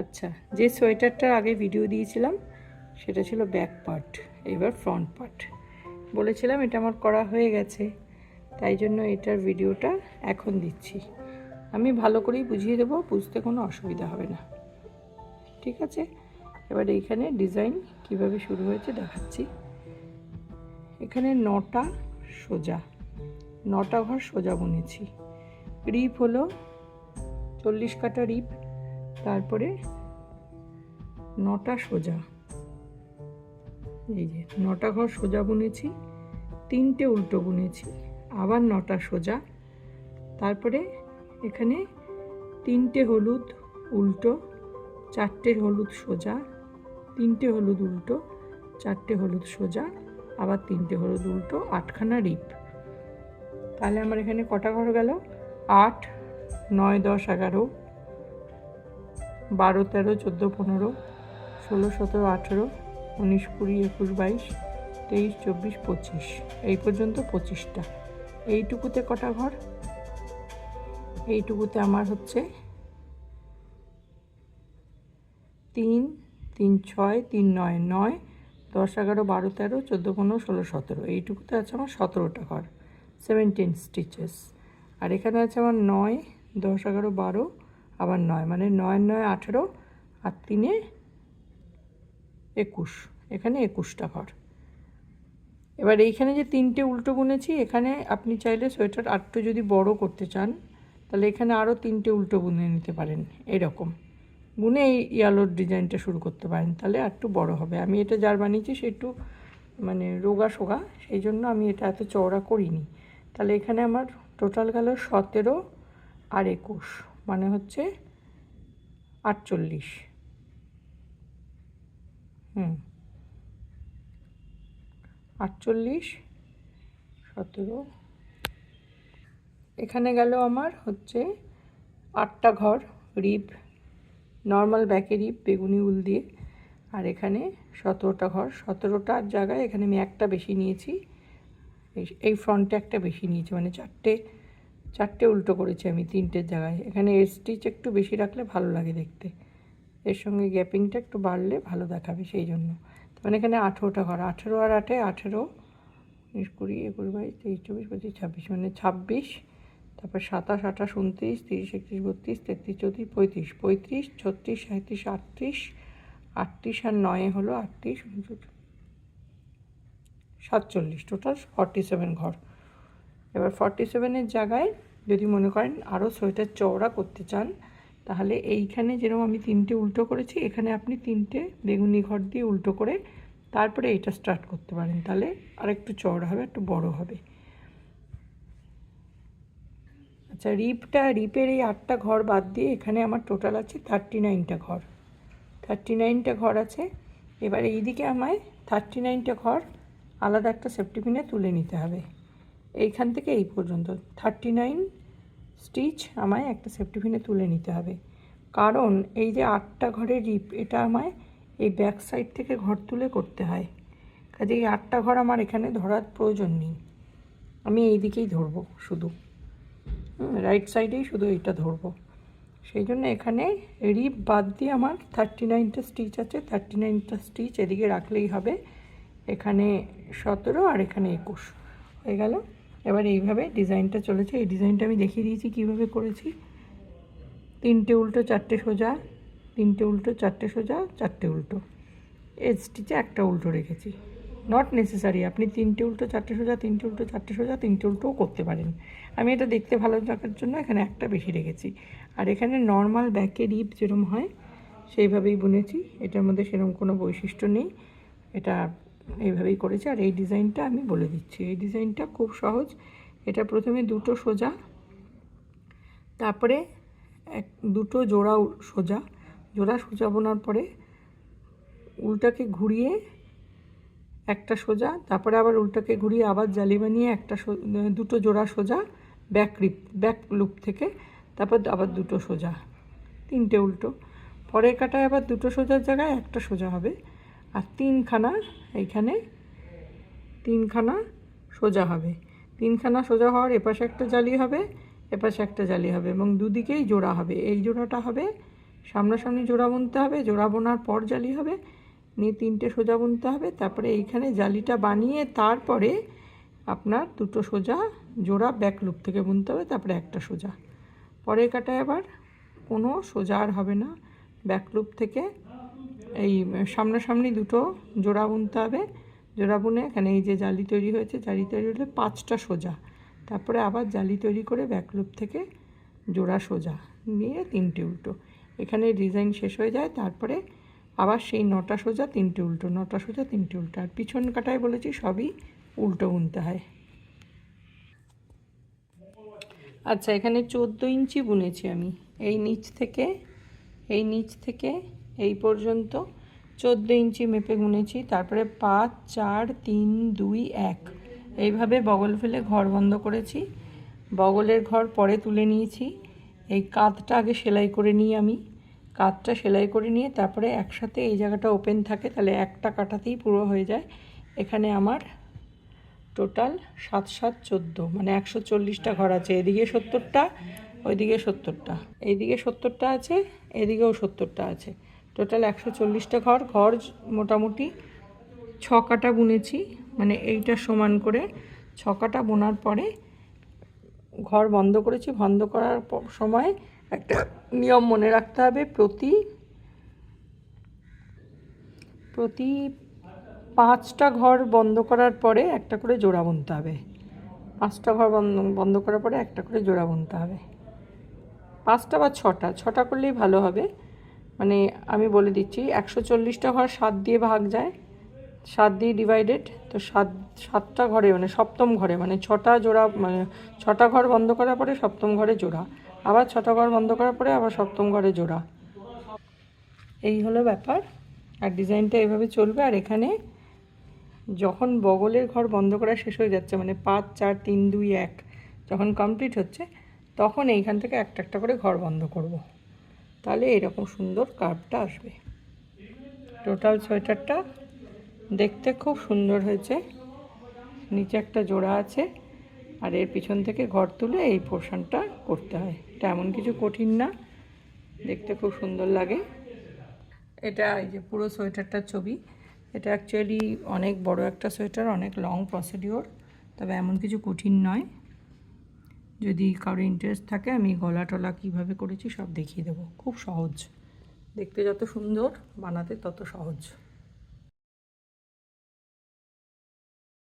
আচ্ছা যে সোয়েটারটার আগে ভিডিও দিয়েছিলাম, সেটা ছিল ব্যাক পার্ট এবার ফ্রন্ট পার্ট বলেছিলাম এটা আমার করা হয়ে গেছে, তাই জন্য এটার ভিডিওটা এখন দিচ্ছি। আমি ভালো করেই বুঝিয়ে দেবো, বুঝতে কোনো অসুবিধা হবে না। ঠিক আছে? এবার এইখানে ডিজাইন কীভাবে শুরু হয়েছে দেখাচ্ছি। এখানে নটা সোজা, নটা ঘর সোজা বুনেছি। রিপ হলো চল্লিশ কাটা রিপ তারপরে নটা সোজা। এই যে নটা ঘর সোজা বুনেছি, তিনটে উল্টো বুনেছি, আবার নটা সোজা। তারপরে এখানে তিনটে হলুদ উল্টো, চারটে হলুদ সোজা, তিনটে হলুদ উল্টো, চারটে হলুদ সোজা, আবার তিনটে হলুদ উল্টো, আটখানা রিপ তাহলে আমার এখানে কটা ঘর গেল? আট, নয়, দশ, এগারো বারো তেরো, চোদ্দ পনেরো, ষোলো সতেরো আঠেরো, উনিশ কুড়ি, একুশ বাইশ, তেইশ, চব্বিশ, পঁচিশ। এই পর্যন্ত পঁচিশটা। এইটুকুতে কটা ঘর? এইটুকুতে আমার হচ্ছে তিন তিন ছয়, তিন নয় নয়, দশ, এগারো, বারো, তেরো, চোদ্দ, পনেরো, ষোলো, সতেরো। এইটুকুতে আছে আমার সতেরোটা ঘর সেভেন্টিন স্টিচেস আর এখানে আছে আমার নয়, দশ, এগারো, বারো আবার নয় মানে নয় নয়, আঠেরো আর তিনে একুশ। এখানে একুশটা ঘর। এবার এইখানে যে তিনটে উল্টো বুনেছি, এখানে আপনি চাইলে সোয়েটার আরটু যদি বড় করতে চান, তাহলে এখানে আরও তিনটে উল্টো বুনে নিতে পারেন, এরকম। বুনে এই ইয়ালোর ডিজাইনটা শুরু করতে পারেন, তাহলে আর একটু বড় হবে। আমি এটা যার বানিয়েছি, সে একটু মানে রোগা সোগা, সেই জন্য আমি এটা এত চওড়া করিনি। তাহলে এখানে আমার টোটাল গেল সতেরো আর একুশ। মানে হচ্ছে আটচল্লিশ। হুম। আটচল্লিশ, সতেরো। এখানে গেল আমার হচ্ছে আটটা ঘর রিপ নর্মাল ব্যাকে রিপ বেগুনি উল দিয়ে। আর এখানে সতেরোটা ঘর সতেরোটার জায়গায় এখানে আমি একটা বেশি নিয়েছি। এই- ফ্রন্টে একটা বেশি নিয়েছি মানে চারটে চারটে উল্টো করেছি আমি তিনটের জায়গায়। এখানে এর স্টিচ একটু বেশি রাখলে ভালো লাগে দেখতে। এর সঙ্গে গ্যাপিংটা একটু বাড়লে ভালো দেখাবে সেই জন্য। মানে এখানে আঠেরোটা ঘর, আঠেরো আর আটে আঠেরো, উনিশ কুড়ি, একুশ বাইশ, তেইশ, চব্বিশ, পঁচিশ, ছাব্বিশ মানে ছাব্বিশ, তারপর সাতাশ, আঠাশ, উনত্রিশ, তিরিশ, একত্রিশ, বত্রিশ, তেত্রিশ, চৌত্রিশ, পঁয়ত্রিশ পঁয়ত্রিশ, ছত্রিশ সাঁত্রিশ আটত্রিশ আটত্রিশ আর নয়ে হলো আটত্রিশ সাতচল্লিশ টোটাল ফর্টি সেভেন ঘর। এবার ফর্টি সেভেনের জায়গায় যদি মনে করেন আরও সোয়েটার চওড়া করতে চান, তাহলে এইখানে যেরকম আমি তিনটে উল্টো করেছি, এখানে আপনি তিনটে বেগুনি ঘর দিয়ে উল্টো করে তারপরে এটা স্টার্ট করতে পারেন। তাহলে আর একটু চওড়া হবে, একটু বড় হবে। আচ্ছা রিপটা, রিপের এই আটটা ঘর বাদ দিয়ে এখানে আমার টোটাল আছে থার্টি নাইনটা ঘর। থার্টি নাইনটা ঘর আছে। এবার এইদিকে আমায় থার্টি নাইনটা ঘর আলাদা একটা সেফটি পিনে তুলে নিতে হবে। এইখান থেকে এই পর্যন্ত। থার্টি নাইন স্টিচ আমায় একটা সেফটি পিনে তুলে নিতে হবে। কারণ এই যে আটটা ঘরের রিপ এটা আমায় এই ব্যাক সাইড থেকে ঘর তুলে করতে হয়। কাজে এই আটটা ঘর আমার এখানে ধরার প্রয়োজন নেই। আমি এই দিকেই ধরবো শুধু। রাইট সাইডেই শুধু এইটা ধরবো। সেই জন্য এখানে রিপ বাদ দিয়ে আমার থার্টি নাইনটা স্টিচ আছে। থার্টি নাইনটা স্টিচ এদিকে রাখলেই হবে। এখানে সতেরো আর এখানে একুশ। হয়ে গেল? এবার এইভাবে ডিজাইনটা চলেছে। এই ডিজাইনটা আমি দেখিয়ে দিয়েছি কীভাবে করেছি। তিনটে উল্টো, চারটে সোজা। তিনটে উল্টো, চারটে সোজা, চারটে উল্টো। এর স্টিচে একটা উল্টো রেখেছি। নট নেসেসারি আপনি তিনটে উল্টো, চারটে সোজা, তিনটে উল্টো, চারটে সোজা, তিনটে উল্টোও করতে পারেন। আমি এটা দেখতে ভালো রাখার জন্য এখানে একটা বেশি রেখেছি। আর এখানে নর্মাল ব্যাকে রিপ যেরকম হয়, সেইভাবেই বুনেছি। এটার মধ্যে সেরকম কোনো বৈশিষ্ট্য নেই। এটা এইভাবেই করেছি। আর এই ডিজাইনটা আমি বলে দিচ্ছি। এই ডিজাইনটা খুব সহজ। এটা প্রথমে দুটো সোজা, তারপরে এক, দুটো জোড়া সোজা। জোড়া সোজা বোনার পরে উল্টাকে ঘুরিয়ে একটা সোজা, তারপরে আবার উল্টাকে ঘুরিয়ে আবার জালি বানিয়ে একটা দুটো জোড়া সোজা ব্যাক রিপ ব্যাক লুপ থেকে, তারপর আবার দুটো সোজা। তিনটে উল্টো। পরের কাটায় আবার দুটো সোজার জায়গায় একটা সোজা হবে। আর তিনখানা এইখানে তিনখানা সোজা হবে। তিনখানা সোজা হওয়ার এপাশে একটা জালি হবে, এপাশে একটা জালি হবে এবং দুদিকেই জোড়া হবে। এই জোড়াটা হবে, সামনাসামনি জোড়া বুনতে হবে, জোড়া বোনার পর জালি হবে, নিয়ে তিনটে সোজা বুনতে হবে, তারপরে এইখানে জালিটা বানিয়ে তারপরে আপনার দুটো সোজা জোড়া ব্যাক লুপ থেকে বুনতে হবে, তারপরে একটা সোজা। পরের কাটায় আবার কোনো সোজা আর হবে না ব্যাক লুপ থেকে এই সামনাসামনি দুটো জোড়া বুনতে হবে। জোড়া বুনে এখানে এই যে জালি তৈরি হয়েছে, জালি তৈরি হলে পাঁচটা সোজা। তারপরে আবার জালি তৈরি করে ব্যাকলুপ থেকে জোড়া সোজা নিয়ে তিনটে উল্টো। এখানে ডিজাইন শেষ হয়ে যায়, তারপরে আবার সেই নটা সোজা, তিনটে উল্টো, নটা সোজা, তিনটে উল্টো। আর পিছন কাটায় বলেছি সবই উল্টো বুনতে হয়। আচ্ছা এখানে চোদ্দ ইঞ্চি বুনেছি আমি। এই নিচ থেকে, এই নিচ থেকে এই পর্যন্ত চোদ্দ ইঞ্চি মেপে গুনেছি, তারপরে পাঁচ, চার, তিন, দুই, এক। এইভাবে বগল ফেলে ঘর বন্ধ করেছি। বগলের ঘর পরে তুলে নিয়েছি। এই কাঁধটা আগে সেলাই করে নিই আমি। কাঁধটা সেলাই করে নিয়ে তারপরে একসাথে এই জায়গাটা ওপেন থাকে, তাহলে একটা কাটাতেই পুরো হয়ে যায়। এখানে আমার টোটাল সাত সাত, চোদ্দ মানে একশো চল্লিশটা ঘর আছে। এদিকে সত্তরটা, ওইদিকে সত্তরটা। এইদিকে সত্তরটা আছে, এদিকেও সত্তরটা আছে। টোটাল একশো চল্লিশটা ঘর ঘর মোটামুটি ছ কাটা বুনেছি মানে এইটা সমান করে ছ কাটা বোনার পরে ঘর বন্ধ করেছি। বন্ধ করার সময় একটা নিয়ম মনে রাখতে হবে, প্রতি প্রতি পাঁচটা ঘর বন্ধ করার পরে একটা করে জোড়া বুনতে হবে। পাঁচটা ঘর বন্ধ করার পরে একটা করে জোড়া বুনতে হবে। পাঁচটা বা ছটা ছটা করলেই ভালো হবে। মানে আমি বলে দিচ্ছি, একশো চল্লিশটা ঘর সাত দিয়ে ভাগ যায়, সাত দিয়ে ডিভাইডেড তো সাত, সাতটা ঘরে মানে সপ্তম ঘরে মানে ছটা জোড়া মানে ছটা ঘর বন্ধ করার পরে সপ্তম ঘরে জোড়া, আবার ছটা ঘর বন্ধ করার পরে আবার সপ্তম ঘরে জোড়া এই হলো ব্যাপার, আর ডিজাইনটা এভাবে চলবে, আর এখানে যখন বগলের ঘর বন্ধ করা শেষ হয়ে যাচ্ছে মানে পাঁচ, চার, তিন, দুই, এক, যখন কমপ্লিট হচ্ছে, তখন এইখান থেকে একটা একটা করে ঘর বন্ধ করব। তাহলে এরকম সুন্দর কার্ভটা আসবে। টোটাল সোয়েটারটা দেখতে খুব সুন্দর হয়েছে। নিচে একটা জোড়া আছে আর এর পিছন থেকে ঘর তুলে এই পোর্শনটা করতে হয়। এটা এমন কিছু কঠিন না, দেখতে খুব সুন্দর লাগে। এটা এই যে পুরো সোয়েটারটার ছবি। এটা অ্যাকচুয়ালি অনেক বড় একটা সোয়েটার, অনেক লং প্রসিডিওর তবে এমন কিছু কঠিন নয়। যদি কারও ইন্টারেস্ট থাকে, আমি গলা টলা কীভাবে করেছি সব দেখিয়ে দেবো। খুব সহজ। দেখতে যত সুন্দর, বানাতে তত সহজ।